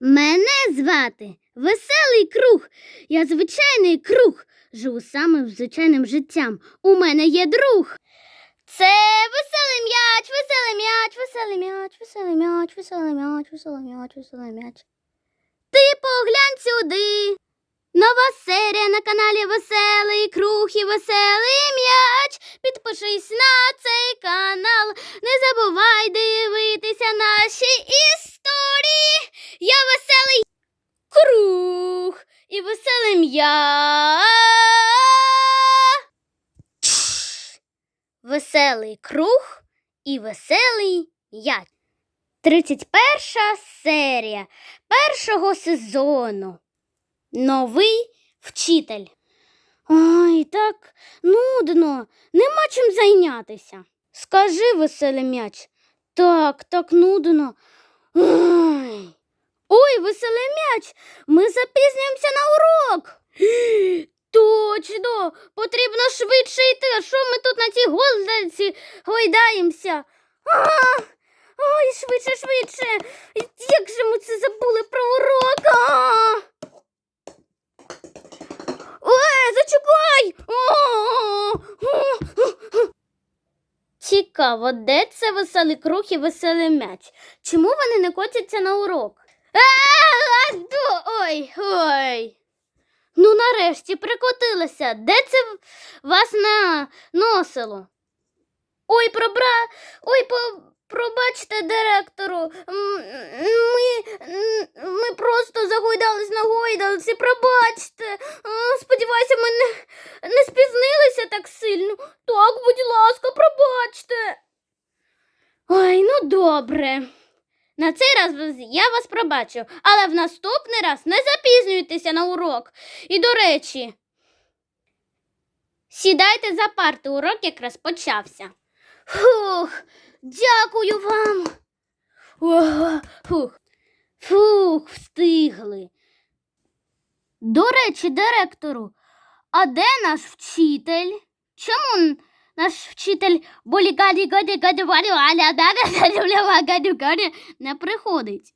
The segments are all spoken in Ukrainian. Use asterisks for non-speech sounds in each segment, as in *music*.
Мене звати Веселий Круг. Я звичайний круг. Живу самим звичайним життям. У мене є друг. Це веселий м'яч, веселий м'яч, веселий м'яч, веселий м'яч, веселий м'яч, веселий м'яч, веселий м'яч. Ти поглянь сюди. Нова серія на каналі Веселий Круг і Веселий М'яч. Підпишись на цей канал. Не забувай дивитися наші історії. Я веселий круг і веселий м'яч. Веселий круг і веселий м'яч. 31 серія першого сезону. Новий вчитель. Ой, так нудно, нема чим зайнятися. Скажи, веселий м'яч. Так, так нудно. Ой, Ой веселий м'яч, ми запізнюємося на урок. Точно, потрібно швидше йти. Що ми тут на цій гойдалці гойдаємося? Ой, швидше, швидше. Як же ми це забули про урок? А! Зачекай! Цікаво, де це веселий круг і веселий м'яч? Чому вони не котяться на урок? Ой, ой. Ну, нарешті прикотилися. Де це вас наносило? Ой, пробра... Ой, по... пробачте директору. Ми, ми просто загойдались на гойдалці, пробачте. Сподіваюся, ми не, не спізнилися так сильно. Так, будь ласка, пробачте. Ой, ну добре. На цей раз я вас пробачу, але в наступний раз не запізнюйтеся на урок. І до речі, сідайте за парти, урок якраз почався. Фух, дякую вам. Ого, Фух, фух, встигли. До речі, директору, а де наш вчитель? Чому наш вчитель не приходить?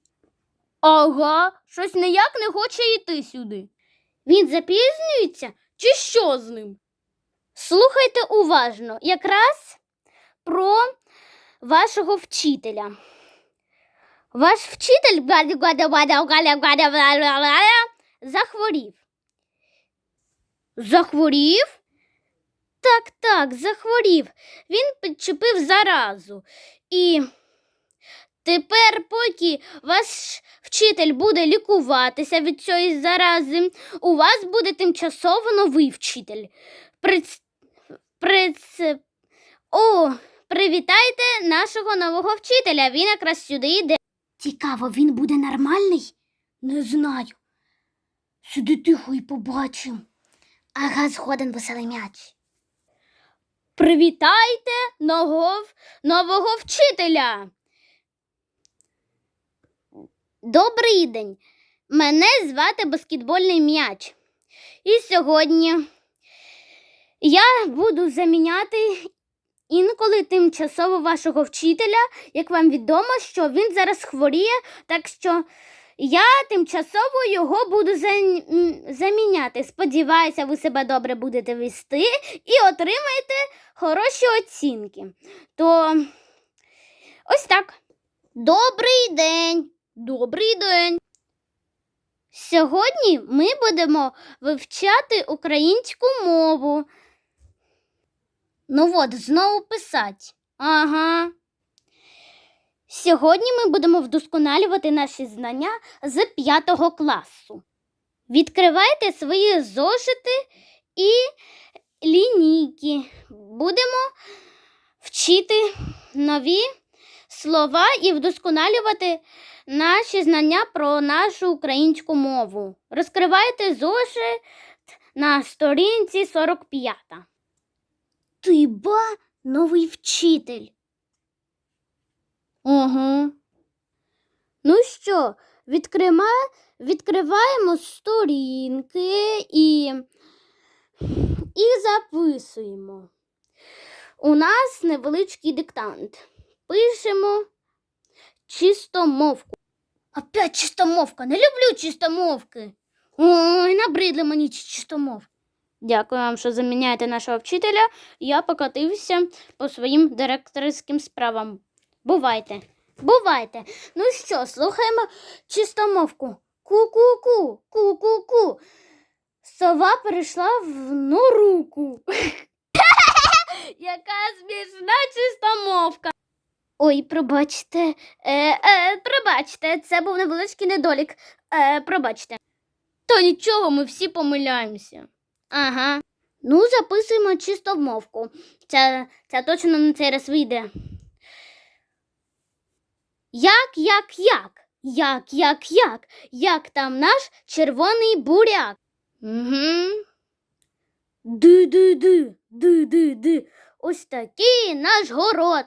Ага, щось ніяк не хоче йти сюди. Він запізнюється чи що з ним? Слухайте уважно, якраз про вашого вчителя. Ваш вчитель захворів. Захворів? Так, так, захворів. Він підчепив заразу. І тепер, поки ваш вчитель буде лікуватися від цієї зарази, у вас буде тимчасово новий вчитель. Приц... Приц... О, привітайте нашого нового вчителя. Він якраз сюди йде. Цікаво, він буде нормальний? Не знаю. Сюди тихо і побачимо. Ага, згоден веселий м'яч. Привітайте нового, нового вчителя. Добрий день. Мене звати баскетбольний м'яч. І сьогодні я буду заміняти інколи тимчасово вашого вчителя, як вам відомо, що він зараз хворіє, так що я тимчасово його буду заміняти. Сподіваюся, ви себе добре будете вести і отримаєте хороші оцінки. То ось так. Добрий день. Добрий день. Сьогодні ми будемо вивчати українську мову. Ну от, знову писати. Ага. Сьогодні ми будемо вдосконалювати наші знання з п'ятого класу. Відкривайте свої зошити і лінійки. Будемо вчити нові слова і вдосконалювати наші знання про нашу українську мову. Розкривайте зошит на сторінці 45. Ти ба новий вчитель. Ага. Ну що, відкрима... відкриваємо сторінки і... і записуємо. У нас невеличкий диктант. Пишемо чистомовку. Опять чистомовка. Не люблю чистомовки. Ой, набридли мені чистомовки. Дякую вам, що заміняєте нашого вчителя. Я покатився по своїм директорським справам. Бувайте, бувайте. Ну що, слухаємо чистомовку. Ку-ку-ку, ку-ку-ку. Сова перейшла в норуку. *laughs* Яка смішна чистомовка. Ой, пробачте, е, е, пробачте, це був невеличкий недолік. Е, пробачте. То нічого, ми всі помиляємося. Ага. Ну, записуємо чисто вмовку. Ця, ця точно на цей раз вийде. Як, як, як? Як, як, як? Як там наш червоний буряк? Угу. Ди-ди-ди, ди-ди-ди. Ось такий наш город.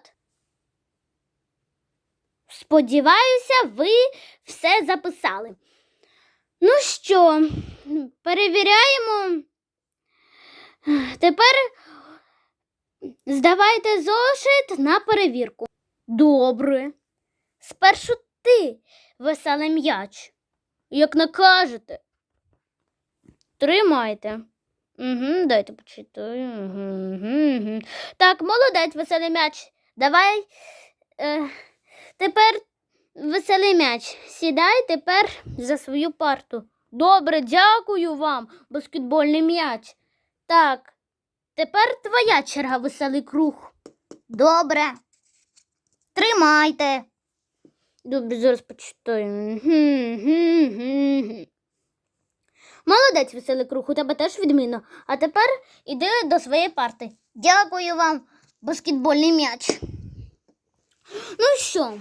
Сподіваюся, ви все записали. Ну що, перевіряємо. Тепер здавайте зошит на перевірку. Добре. Спершу ти, веселий м'яч. Як накажете. Тримайте. Угу, дайте почитаю. Угу, угу, угу. Так, молодець, веселий м'яч. Давай. Е, тепер веселий м'яч. Сідай тепер за свою парту. Добре, дякую вам, баскетбольний м'яч. Так, тепер твоя черга, веселий круг. Добре. Тримайте. Добре, зараз почитаю. Молодець, веселий круг, у тебе теж відмінно. А тепер іди до своєї парти. Дякую вам, баскетбольний м'яч. Ну що,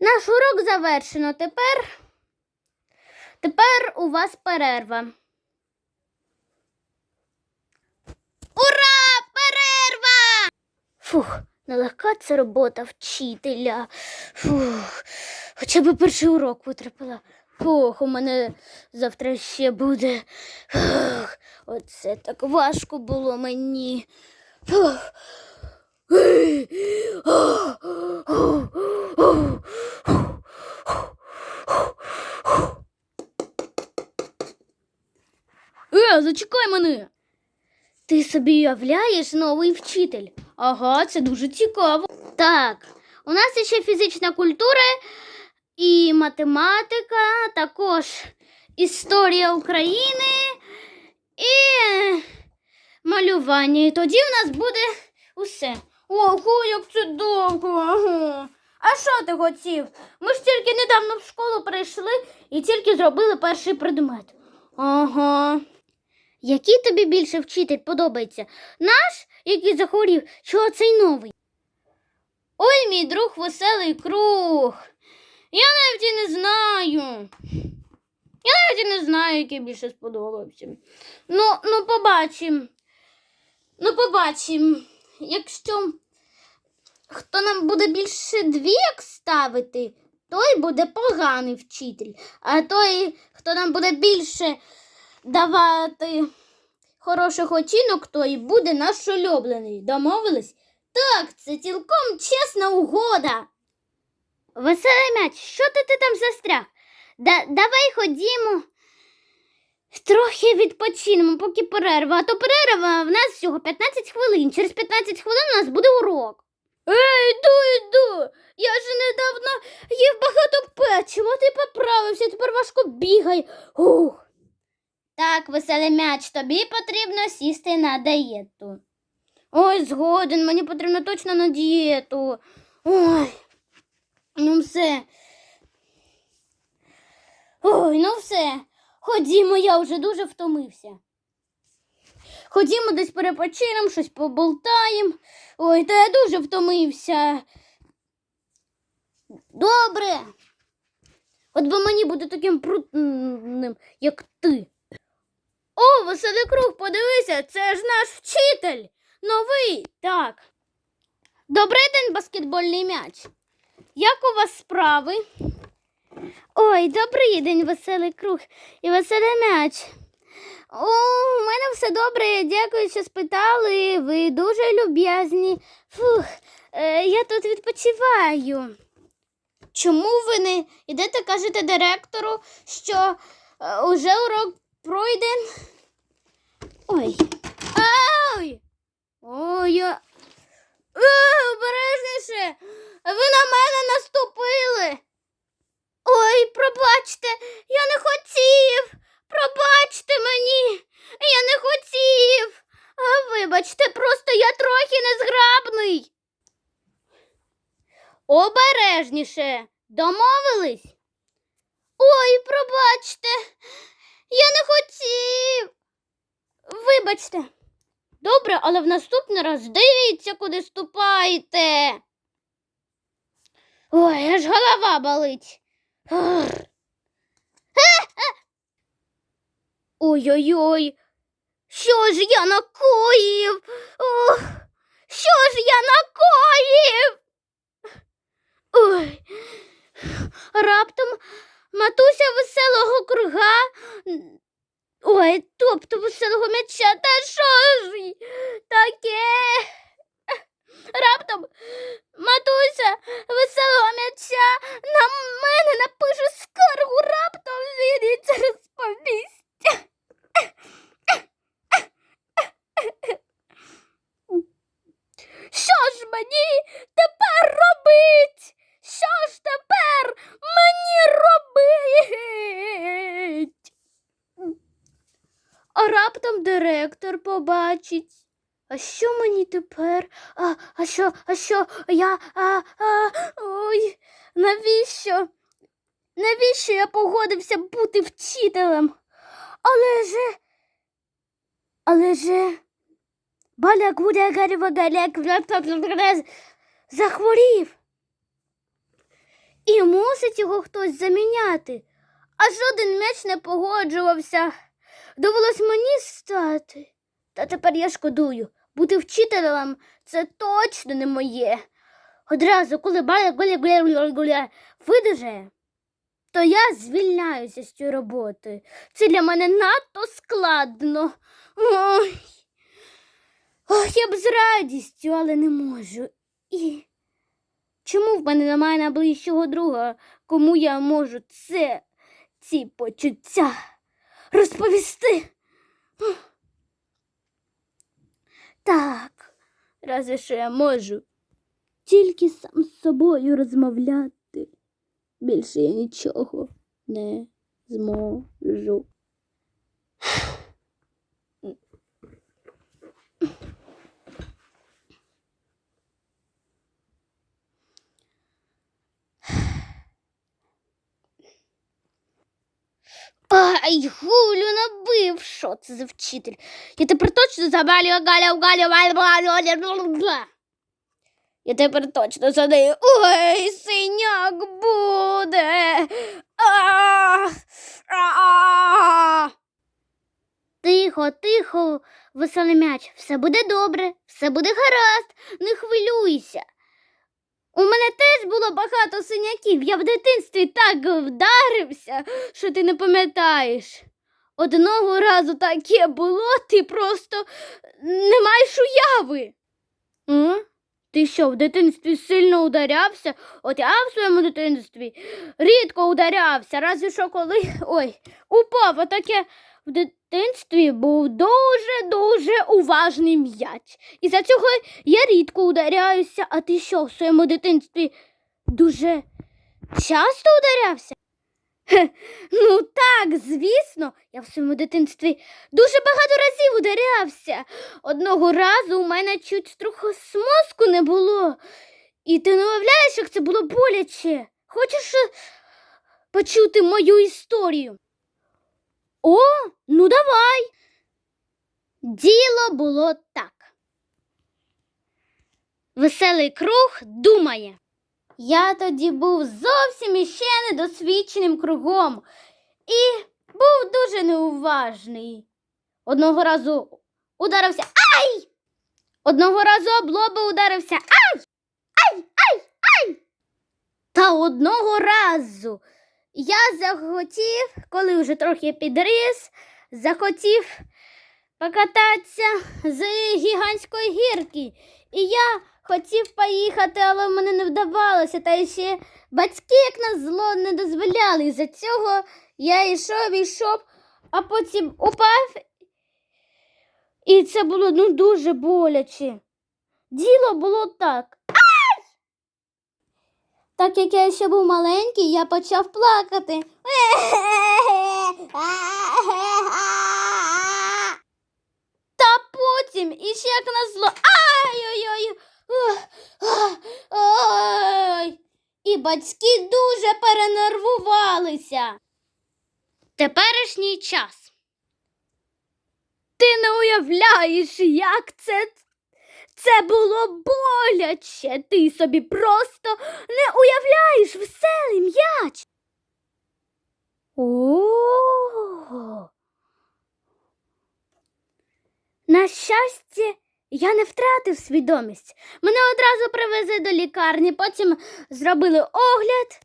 наш урок завершено. Тепер, тепер у вас перерва. Ура! Перерва! Фух, нелегка це робота вчителя. Фух, хоча б перший урок потрапила. Фух, у мене завтра ще буде. Фух, оце так важко було мені. Фух. Е, зачекай мене. Ти собі уявляєш новий вчитель? Ага, це дуже цікаво. Так, у нас ще фізична культура і математика, також історія України і малювання. І тоді в нас буде усе. Ого, як це довго. Ага. А що ти хотів? Ми ж тільки недавно в школу прийшли і тільки зробили перший предмет. Ага. Який тобі більше вчитель подобається? Наш, який захворів, чи оцей новий? Ой, мій друг веселий круг. Я навіть і не знаю. Я навіть і не знаю, який більше сподобався. Ну, ну побачимо. Ну, побачимо. Якщо хто нам буде більше двійок ставити, той буде поганий вчитель. А той, хто нам буде більше давати хороших оцінок, той буде наш улюблений. Домовились? Так, це цілком чесна угода. Веселий м'яч, що ти, ти там застряг? Да, давай ходімо. Трохи відпочинемо, поки перерва. А то перерва в нас всього 15 хвилин. Через 15 хвилин у нас буде урок. Ей, йду, йду. Я ж недавно їв багато печива, ти поправився, тепер важко бігай. Ух. Так, веселий м'яч, тобі потрібно сісти на дієту. Ой, згоден, мені потрібно точно на дієту. Ой. Ну все. Ой, ну все. Ходімо, я вже дуже втомився. Ходімо десь перепочинемо, щось поболтаємо. Ой, та я дуже втомився. Добре. От би мені бути таким прутним, як ти. О, веселий круг, подивися, це ж наш вчитель. Новий. Так. Добрий день, баскетбольний м'яч. Як у вас справи? Ой, добрий день, веселий круг і веселий м'яч. О, у мене все добре, дякую, що спитали. Ви дуже люб'язні. Фух, е, я тут відпочиваю. чому ви не йдете, кажете директору, що е, уже урок пройден? Ой. Ай! Ой, я... Е, обережніше! Ви на мене наступили. Ой, пробачте, я не хотів. Пробачте мені. Я не хотів. А вибачте, просто я трохи незграбний. Обережніше. Домовились? Ой, пробачте. Я не хотів. Вибачте. Добре, але в наступний раз дивіться, куди ступаєте. Ой, аж голова болить. *laughs* Ой-ой-ой. Що ж я накоїв? Ох, що ж я накоїв? Ой. Раптом матуся веселого круга. Ой, тобто веселого м'яча. Та що ж таке? Раптом матуся веселого м'яча на мене напише скаргу, раптом він їй це розповість. Що ж мені тепер робить? Що ж тепер мені робить? А раптом директор побачить. А що мені тепер? А, а що, а що я? А, а, ой, навіщо? Навіщо я погодився бути вчителем? Але же, але же, Баля гуля гарєва галяк захворів. І мусить його хтось заміняти. А жоден м'яч не погоджувався. Довелось мені стати. Та тепер я шкодую. Бути вчителем це точно не моє. Одразу, коли Баля гуля гуля гуля гуля видужає, то я звільняюся з цієї роботи. Це для мене надто складно. Ой. Ох, я б з радістю, але не можу. І чому в мене немає найближчого друга, кому я можу це, ці почуття розповісти? Так, разве що я можу тільки сам з собою розмовляти. Більше я нічого не зможу. Ай, гулю набив. Що це за вчитель? Я тепер точно забалю галя галя галя Я тепер точно за нею. Ой, синяк буде. Тихо, тихо, веселий м'яч. Все буде добре, все буде гаразд, не хвилюйся. У мене теж було багато синяків. Я в дитинстві так вдарився, що ти не пам'ятаєш. Одного разу таке було, ти просто не маєш уяви. О? Ти що, в дитинстві сильно ударявся? От я в своєму дитинстві рідко ударявся, разве що коли ой, упав, а таке в дитинстві був дуже-дуже уважний м'яч. І за цього я рідко ударяюся, а ти що, в своєму дитинстві дуже часто ударявся? Хе, ну так, звісно, я в своєму дитинстві дуже багато разів ударявся. Одного разу у мене чуть трохи з мозку не було. І ти не уявляєш, як це було боляче. Хочеш е, почути мою історію? О, ну давай. Діло було так. Веселий круг думає. Я тоді був зовсім іще недосвідченим кругом і був дуже неуважний. Одного разу ударився ай! Одного разу об лоба ударився ай! Ай! Ай! Ай! Та одного разу я захотів, коли вже трохи підріс, захотів покататися з гігантської гірки. І я хотів поїхати, але в мене не вдавалося. Та ще батьки, як на зло, не дозволяли. І за цього я йшов, йшов, а потім упав. І це було ну, дуже боляче. Діло було так. Так як я ще був маленький, я почав плакати. Та потім іще як назло. Ай-ой-ой. Ой. І батьки дуже перенервувалися. Теперішній час. Ти не уявляєш, як це, це було боляче. Ти собі просто не уявляєш веселий м'яч. О. На щастя, я не втратив свідомість. Мене одразу привезли до лікарні, потім зробили огляд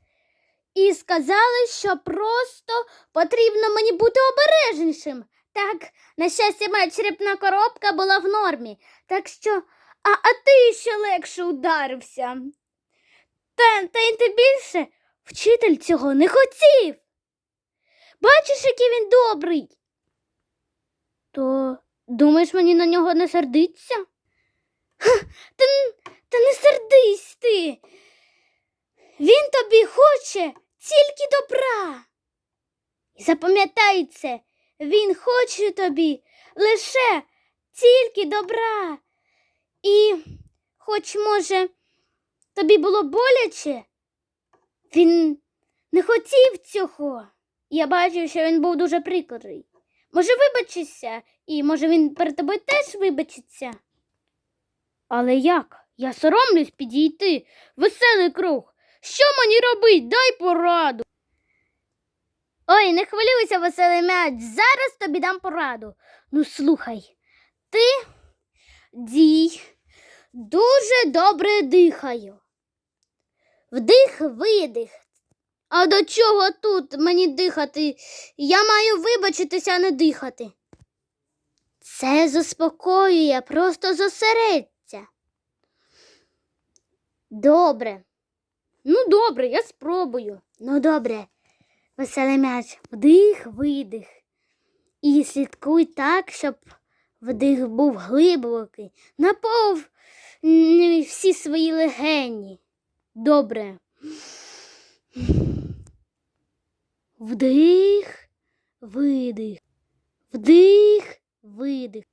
і сказали, що просто потрібно мені бути обережнішим. Так, на щастя, моя черепна коробка була в нормі, так що, а, а ти ще легше ударився. Та, та й тим більше вчитель цього не хотів. Бачиш, який він добрий. То думаєш, мені на нього не сердиться? Ха, Та, та не сердись ти. Він тобі хоче тільки добра. І запам'ятай це, він хоче тобі лише тільки добра. І, хоч, може, тобі було боляче, він не хотів цього. Я бачу, що він був дуже прикрий. Може, вибачишся, і може він перед тобою теж вибачиться. Але як? Я соромлюсь підійти. Веселий круг. Що мені робить? Дай пораду. Ой, не хвилюйся, веселий м'яч. Зараз тобі дам пораду. Ну, слухай, ти дій дуже добре дихаю. Вдих, видих. А до чого тут мені дихати? Я маю вибачитися, а не дихати. Це заспокоює, просто зосередься. Добре. Ну, добре, я спробую. Ну, добре. Веселий м'яч. Вдих, видих. І слідкуй так, щоб вдих був глибокий. Напов всі свої легені. Добре. Вдих, видих. Вдих, видих.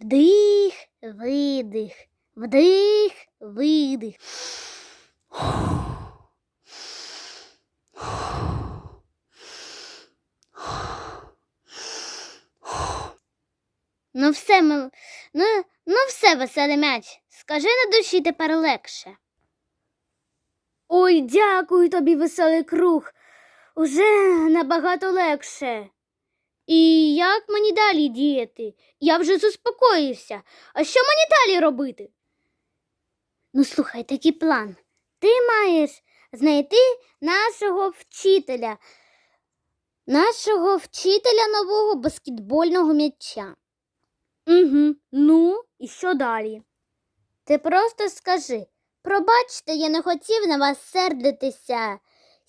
Вдих, видих. Вдих, видих. Ну все, мил... ну, ну все, веселий м'яч. Скажи на душі тепер легше. Ой, дякую тобі, веселий круг. Уже набагато легше. І як мені далі діяти? Я вже заспокоївся. А що мені далі робити? Ну, слухай, такий план. Ти маєш знайти нашого вчителя, нашого вчителя нового баскетбольного м'яча. Угу. Ну, і що далі? Ти просто скажи пробачте, я не хотів на вас сердитися.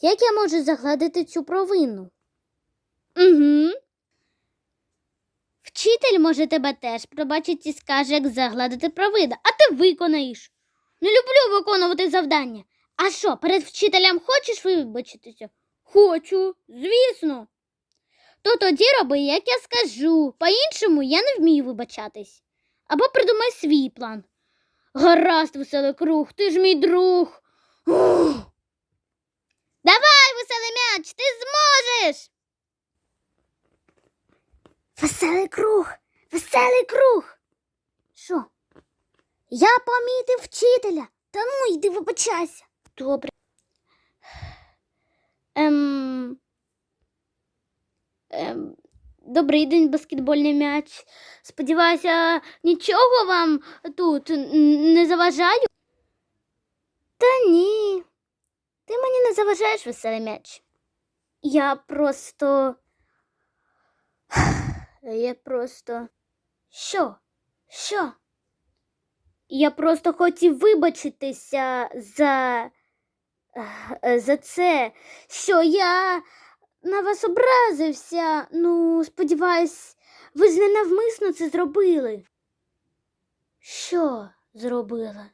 Як я можу загладити цю провину? Угу. Вчитель може тебе теж пробачить і скаже, як загладити провину, а ти виконаєш. Не люблю виконувати завдання. А що, перед вчителем хочеш вибачитися? Хочу, звісно. То тоді роби, як я скажу. По-іншому я не вмію вибачатись. Або придумай свій план. Гаразд, веселий круг, ти ж мій друг. Ух. Давай, веселий м'яч, ти зможеш. Веселий круг, веселий круг. Що? Я помітив вчителя. Та ну йди вибачайся. Добре. Ем... Ем... Добрий день, баскетбольний м'яч. Сподіваюся, нічого вам тут не заважаю? Та ні. Ти мені не заважаєш веселий м'яч. Я просто. *sighs* Я просто. Що? Що? Я просто хотів вибачитися за. *sighs* за це, що я на вас образився. Ну, сподіваюсь, ви ж не навмисно це зробили. Що зробила?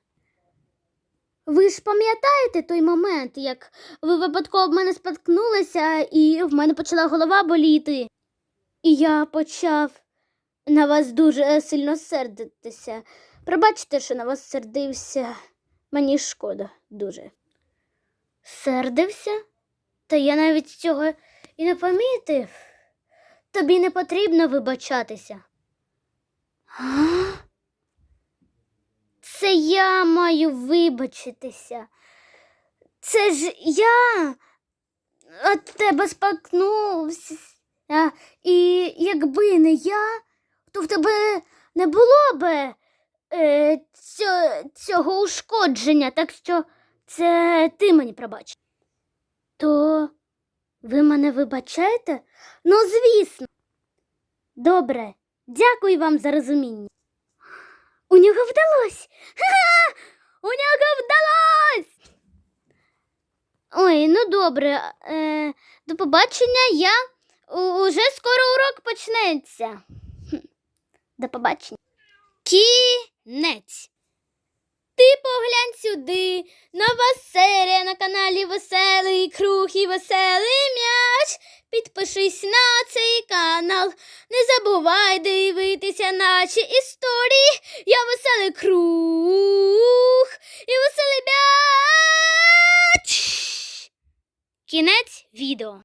Ви ж пам'ятаєте той момент, як ви випадково в мене споткнулися, і в мене почала голова боліти. І я почав на вас дуже сильно сердитися. Пробачте, що на вас сердився. Мені шкода дуже. Сердився? Та я навіть цього і не помітив. Тобі не потрібно вибачатися. Це я маю вибачитися. Це ж я від тебе споткнувся. І якби не я, то в тебе не було би е, цього ушкодження, так що це ти мені пробач. То ви мене вибачаєте? Ну, звісно. Добре, дякую вам за розуміння. У нього вдалось. Ха-ха! У нього вдалось. Ой, ну добре. Е, до побачення я уже скоро урок почнеться. До побачення. Кінець. Ти поглянь сюди. Нова серія на каналі Веселий Круг і Веселий М'яч. Підпишись на цей канал. Не забувай дивитися наші історії. Я веселий круг і веселий м'яч. Кінець відео.